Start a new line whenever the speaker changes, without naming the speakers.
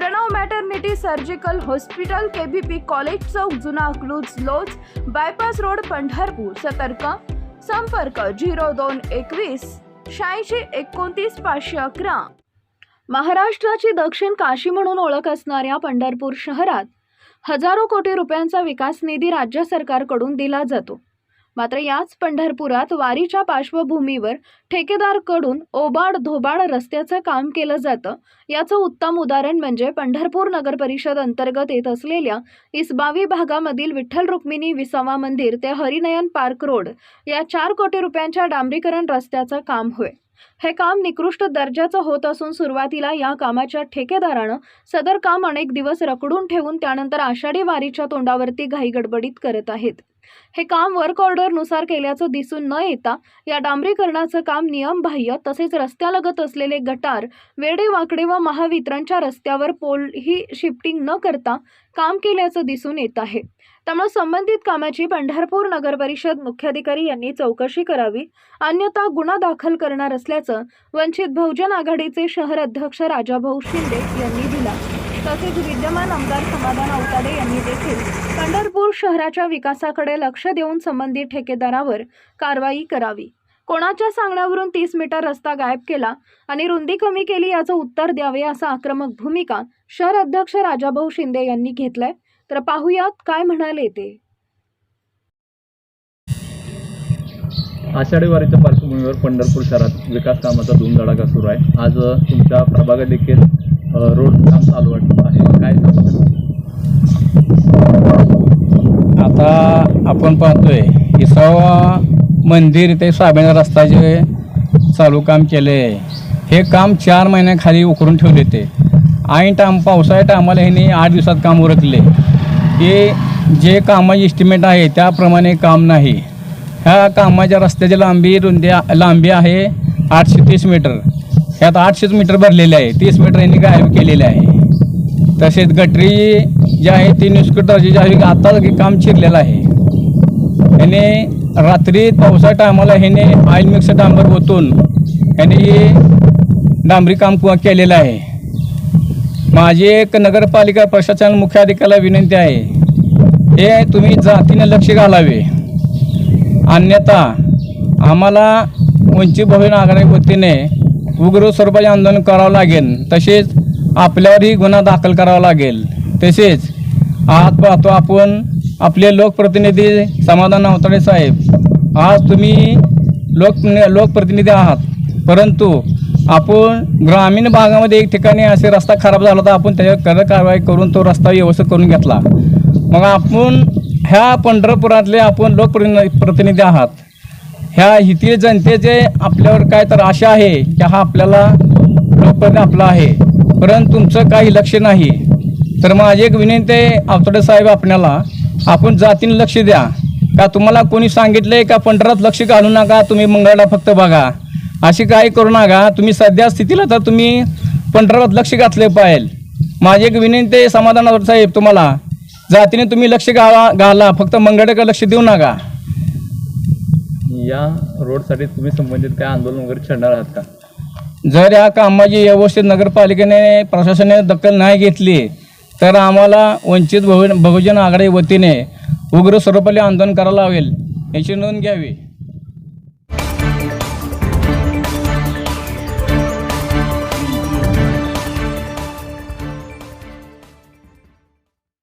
Pranav maternity surgical hospital KBP college चौक जुना अकलूज लोज bypass road Pandharpur. सतर्क. संपर्क झिरो दोन एकवीस शहाऐंशी एकोणतीस पाचशे अकरा. महाराष्ट्राची दक्षिण काशी म्हणून ओळख असणाऱ्या पंढरपूर शहरात हजारो कोटी रुपयांचा विकास निधी राज्य सरकारकडून दिला जातो. मात्र याच पंढरपुरात वारीच्या पार्श्वभूमीवर ठेकेदारकडून ओबाड धोबाड रस्त्याचं काम केलं जातं. याचं उत्तम उदाहरण म्हणजे पंढरपूर नगर परिषद अंतर्गत येत असलेल्या इसबावी भागामधील विठ्ठल रुक्मिणी विसावा मंदिर ते हरिनयन पार्क रोड या चार कोटी रुपयांच्या डांबरीकरण रस्त्याचं काम होय. हे काम निकृष्ट दर्जाचं होत असून सुरुवातीला या कामाच्या ठेकेदारानं सदर काम अनेक दिवस रखडून ठेवून त्यानंतर आषाढी वारीच्या तोंडावरती घाईगडबडीत करत आहेत. हे काम वर्क ऑर्डरनुसार केल्याचं दिसून न येता या डांबरीकरणाचं काम नियमबाह्य तसेच रस्त्यालगत असलेले गटार वेडेवाकडे व महावितरणच्या रस्त्यावर पोल ही शिफ्टिंग न करता काम केल्याचं दिसून येत आहे. त्यामुळे संबंधित कामाची पंढरपूर नगर परिषद मुख्याधिकारी यांनी चौकशी करावी अन्यथा गुन्हा दाखल करणार असल्याचं वंचित बहुजन आघाडीचे शहर अध्यक्ष राजाभाऊ शिंदे यांनी दिला. तसेच विद्यमान आमदार समाधान औताडे यांनी देखील पंढरपूर शहराच्या विकासाकडे लक्ष देऊन संबंधित ठेकेदारावर कारवाई करावी. कोणाच्या सांगण्यावरून तीस मीटर रस्ता गायब केला आणि रुंदी कमी केली याचं उत्तर द्यावे असा आक्रमक भूमिका शहर अध्यक्ष राजाभाऊ शिंदे यांनी घेतलाय. तर पाहुयात काय म्हणाले ते.
आषाढी वारीच्या पार्श्वभूमीवर पंढरपूर शहरात विकास कामाचा धूमधडाका सुरू आहे. आज तुमच्या प्रभागात देखील रोड काम चालू आहे? काय
आता आपण पाहतोय इसावा मंदिर ते साबेना रस्ता जे चालू काम केले. हे काम चार महिन्याखाली उकरून ठेवले ते. ऐन टाम पावसाळ्या टायमाला ह्यांनी आठ दिवसात काम उरकले. हे जे कामाचे इस्टिमेट आहे त्याप्रमाणे काम नाही. ह्या कामाच्या रस्त्याची लांबी रुंदी लांबी आहे आठशे तीस मीटर. ह्यात आठशेच मीटर भरलेले आहे. तीस मीटर यांनी गायब केलेले आहे. तसेच गटरी जी आहे ती निष्कुटरची जी आहे आता काम चिरलेलं आहे. याने रात्री पावसा टायमाला ह्याने ऑइल मिक्स डांबर ओतून ह्याने हे डांबरी काम केलेलं आहे. माझी एक नगरपालिका प्रशासन मुख्याधिकाऱ्याला विनंती आहे. हे तुम्ही जातीने लक्ष घालावे. अन्यथा आम्हाला वंचित बहुजन आघाडी वतीने उग्र स्वरूपाचे आंदोलन करावं लागेल. तसेच आपल्यावरही गुन्हा दाखल करावा लागेल. तसेच आज पाहतो आपण आपले लोकप्रतिनिधी समाधान अवताडे साहेब. आज तुम्ही लोक लोकप्रतिनिधी आहात. परंतु आपण ग्रामीण भागामध्ये एक ठिकाणी असे रस्ता खराब झाला तर आपण त्याच्यावर कडक कारवाई करून तो रस्ता व्यवस्थित करून घेतला. मग आपण ह्या पंढरपुरातले आपण लोकप्रतिनिधी प्रतिनिधी आहात. ह्या इथील जनतेचे आपल्यावर काय तर आशा आहे की हा आपल्याला लोकप्रतिनिधी आपला आहे. परंतु तुमचं काही लक्ष नाही. तर माझी एक विनंती आहे आवतडे साहेब आपल्याला आपण जातीने लक्ष द्या. का तुम्हाला कोणी सांगितलंय का पंढरात लक्ष घालू नका तुम्ही मंगळाला फक्त बघा. अशी काही करू नका तुम्ही सध्या स्थितीला तर तुम्ही पंढरात लक्ष घातले पाहिजे. माझी एक विनंती आहे समाधानावर साहेब तुम्हाला. जातीने तुम्ही लक्ष घाला घाला फक्त मंगळाकडे लक्ष देऊ नका.
या रोडसाठी तुम्ही संबंधित काय आंदोलन वगैरे छेडणार आहात का?
जर या कामाची व्यवस्थित नगरपालिकेने प्रशासनाने दखल नाही घेतली तर आम्हाला वंचित बहुजन बहुजन आघाडी वतीने उग्र स्वरूपाने आंदोलन करायला लावेल याची नोंद घ्यावी.